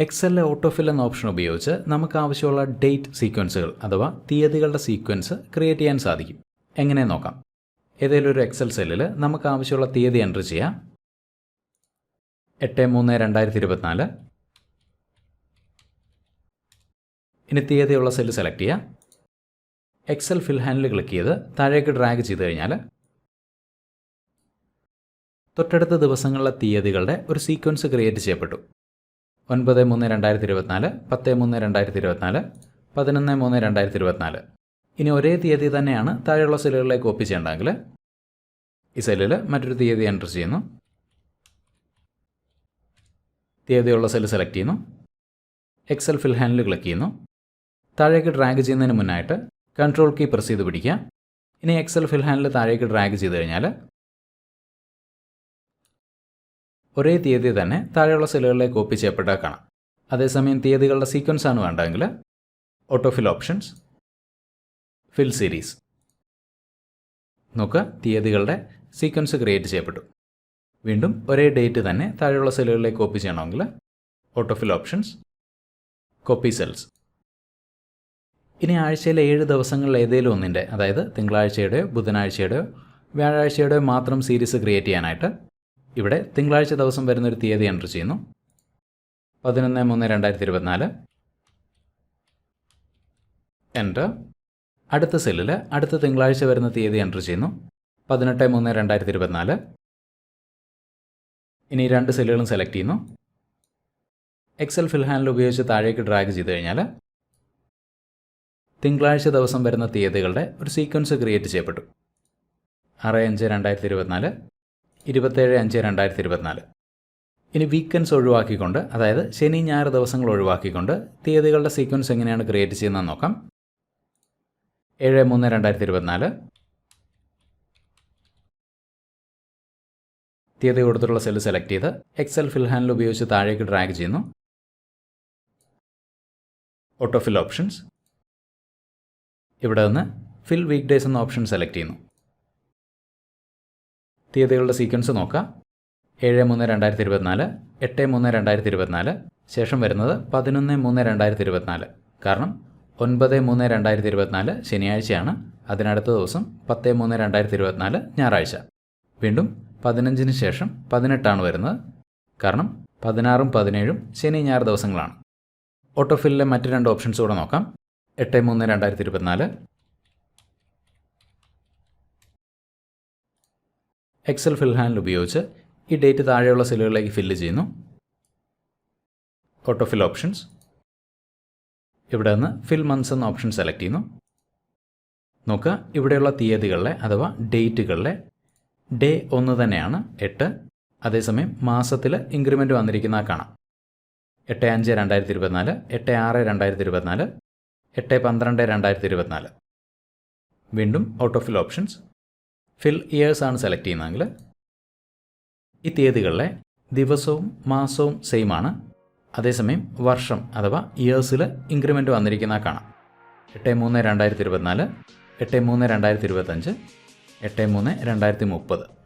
എക്സലിലെ autofill എന്ന option ഉപയോഗിച്ച് നമുക്ക് ആവശ്യമുള്ള ഡേറ്റ് സീക്വൻസുകൾ അഥവാ തീയതികളുടെ സീക്വൻസ് ക്രിയേറ്റ് ചെയ്യാൻ സാധിക്കും. എങ്ങനെ നോക്കാം? ഏതെങ്കിലും ഒരു എക്സൽ സെല്ലിൽ നമുക്ക് ആവശ്യമുള്ള തീയതി എന്റർ ചെയ്യാം. എട്ട് മൂന്ന് രണ്ടായിരത്തി ഇരുപത്തിനാല് ഇനി തീയതിയുള്ള സെല്ല് സെലക്ട് ചെയ്യാം. എക്സൽ ഫിൽ ഹാൻഡിൽ ക്ലിക്ക് ചെയ്ത് താഴേക്ക് ഡ്രാഗ് ചെയ്ത് കഴിഞ്ഞാൽ തൊട്ടടുത്ത ദിവസങ്ങളിലെ തീയതികളുടെ ഒരു സീക്വൻസ് ക്രിയേറ്റ് ചെയ്യപ്പെട്ടു. ഒൻപത് മൂന്ന് രണ്ടായിരത്തി ഇരുപത്തിനാല് പത്ത് മൂന്ന് രണ്ടായിരത്തി ഇരുപത്തിനാല് പതിനൊന്ന് മൂന്ന് രണ്ടായിരത്തി ഇരുപത്തിനാല് ഇനി ഒരേ തീയതി തന്നെയാണ് താഴെയുള്ള സെല്ലുകളിലേക്ക് കോപ്പി ചെയ്യേണ്ടതെങ്കിൽ ഈ സെല്ലിൽ മറ്റൊരു തീയതി എന്റർ ചെയ്യുന്നു. തീയതിയുള്ള സെല്ല് സെലക്ട് ചെയ്യുന്നു. എക്സൽ ഫിൽ ഹാൻഡിൽ ക്ലിക്ക് ചെയ്യുന്നു. താഴേക്ക് ഡ്രാഗ് ചെയ്യുന്നതിന് മുന്നായിട്ട് കൺട്രോൾ കീ പ്രസ് ചെയ്ത് പിടിക്കുക. ഇനി എക്സൽ ഫിൽ ഹാൻഡിൽ താഴേക്ക് ഡ്രാഗ് ചെയ്ത് കഴിഞ്ഞാൽ ഒരേ തീയതി തന്നെ താഴെയുള്ള സെല്ലുകളിലേക്ക് കോപ്പി ചെയ്യപ്പെട്ടാൽ കാണാം. അതേസമയം തീയതികളുടെ സീക്വൻസ് ആണ് വേണ്ടതെങ്കിൽ ഓട്ടോഫിൽ ഓപ്ഷൻസ് ഫിൽ സീരീസ് നോക്കുക തീയതികളുടെ സീക്വൻസ് ക്രിയേറ്റ് ചെയ്യപ്പെട്ടു. വീണ്ടും ഒരേ ഡേറ്റ് തന്നെ താഴെയുള്ള സെല്ലുകളിലേക്ക് കോപ്പി ചെയ്യണമെങ്കിൽ ഓട്ടോഫിൽ ഓപ്ഷൻസ് കോപ്പി സെൽസ് ഇനി ആഴ്ചയിലെ ഏഴ് ദിവസങ്ങളിൽ ഏതെങ്കിലും ഒന്നിന്റെ അതായത് തിങ്കളാഴ്ചയുടെയോ ബുധനാഴ്ചയുടെയോ വ്യാഴാഴ്ചയുടെയോ മാത്രം സീരീസ് ക്രിയേറ്റ് ചെയ്യാനായിട്ട് ഇവിടെ തിങ്കളാഴ്ച ദിവസം വരുന്നൊരു തീയതി എന്റർ ചെയ്യുന്നു. പതിനൊന്ന് മൂന്ന് രണ്ടായിരത്തി ഇരുപത്തിനാല് എന്റർ അടുത്ത സെല്ലിൽ അടുത്ത തിങ്കളാഴ്ച വരുന്ന തീയതി എന്റർ ചെയ്യുന്നു. പതിനെട്ട് മൂന്ന് രണ്ടായിരത്തി ഇരുപത്തിനാല് ഇനി രണ്ട് സെല്ലുകളും സെലക്ട് ചെയ്യുന്നു. എക്സൽ ഫിൽ ഹാൻഡിൽ ഉപയോഗിച്ച് താഴേക്ക് ഡ്രാഗ് ചെയ്ത് കഴിഞ്ഞാൽ തിങ്കളാഴ്ച ദിവസം വരുന്ന തീയതികളുടെ ഒരു സീക്വൻസ് ക്രിയേറ്റ് ചെയ്യപ്പെട്ടു. ആറ് അഞ്ച് രണ്ടായിരത്തി ഇരുപത്തിനാല് ഇരുപത്തേഴ് അഞ്ച് രണ്ടായിരത്തി ഇരുപത്തിനാല് ഇനി വീക്കെൻഡ്സ് ഒഴിവാക്കിക്കൊണ്ട് അതായത് ശനി ഞായർ ദിവസങ്ങൾ ഒഴിവാക്കിക്കൊണ്ട് തീയതികളുടെ സീക്വൻസ് എങ്ങനെയാണ് ക്രിയേറ്റ് ചെയ്യുന്നത് നോക്കാം. ഏഴ് മൂന്ന് രണ്ടായിരത്തി ഇരുപത്തിനാല് തീയതി കൊടുത്തിട്ടുള്ള സെല്ല് സെലക്ട് ചെയ്ത് എക്സൽ ഫിൽ ഹാൻഡിൽ ഉപയോഗിച്ച് താഴേക്ക് ഡ്രാഗ് ചെയ്യുന്നു. ഓട്ടോഫിൽ ഓപ്ഷൻസ് ഇവിടെ നിന്ന് ഫിൽ വീക്ക് ഡേയ്സ് എന്ന ഓപ്ഷൻ സെലക്ട് ചെയ്യുന്നു. തീയതികളുടെ സീക്വൻസ് നോക്കാം. ഏഴ് മൂന്ന് രണ്ടായിരത്തി ഇരുപത്തിനാല് എട്ട് മൂന്ന് രണ്ടായിരത്തി ഇരുപത്തിനാല് ശേഷം വരുന്നത് പതിനൊന്ന് മൂന്ന് രണ്ടായിരത്തി ഇരുപത്തിനാല്. കാരണം ഒൻപത് മൂന്ന് രണ്ടായിരത്തി ഇരുപത്തിനാല് ശനിയാഴ്ചയാണ്. അതിനടുത്ത ദിവസം പത്ത് മൂന്ന് രണ്ടായിരത്തി ഇരുപത്തിനാല് ഞായറാഴ്ച. വീണ്ടും പതിനഞ്ചിന് ശേഷം പതിനെട്ടാണ് വരുന്നത്. കാരണം പതിനാറും പതിനേഴും ശനി ഞായർ ദിവസങ്ങളാണ്. ഓട്ടോഫില്ലിലെ മറ്റ് രണ്ട് ഓപ്ഷൻസ് കൂടെ നോക്കാം. എട്ട് മൂന്ന് രണ്ടായിരത്തി ഇരുപത്തിനാല് എക്സൽ ഫിൽ ഹാൻഡിൽ ഉപയോഗിച്ച് ഈ ഡേറ്റ് താഴെയുള്ള സെല്ലുകളിലേക്ക് ഫില്ല് ചെയ്യുന്നു. ഓട്ടോ ഫിൽ ഓപ്ഷൻസ് ഇവിടെ നിന്ന് ഫിൽ മന്ത്സ് എന്ന ഓപ്ഷൻ സെലക്ട് ചെയ്യുന്നു. നോക്കുക ഇവിടെയുള്ള തീയതികളിലെ അഥവാ ഡേറ്റുകളിലെ ഡേ ഒന്ന് തന്നെയാണ് എട്ട്. അതേസമയം മാസത്തിൽ ഇൻക്രിമെന്റ് വന്നിരിക്കുന്ന കാണാം. എട്ട് അഞ്ച് രണ്ടായിരത്തി ഇരുപത്തിനാല് എട്ട് ആറ് രണ്ടായിരത്തി ഇരുപത്തിനാല് എട്ട് പന്ത്രണ്ട് രണ്ടായിരത്തി ഇരുപത്തിനാല് വീണ്ടും ഓട്ടോഫിൽ ഓപ്ഷൻസ് ഫിൽ ഇയേഴ്സ് ആണ് സെലക്ട് ചെയ്യുന്നതെങ്കിൽ ഈ തീയതികളിലെ ദിവസവും മാസവും സെയിം ആണ്. അതേസമയം വർഷം അഥവാ ഇയേഴ്സിൽ ഇൻക്രിമെന്റ് വന്നിരിക്കുന്ന കാണാം. എട്ട് മൂന്ന് രണ്ടായിരത്തി ഇരുപത്തിനാല് എട്ട് മൂന്ന് രണ്ടായിരത്തി ഇരുപത്തഞ്ച് എട്ട് മൂന്ന് രണ്ടായിരത്തി മുപ്പത്.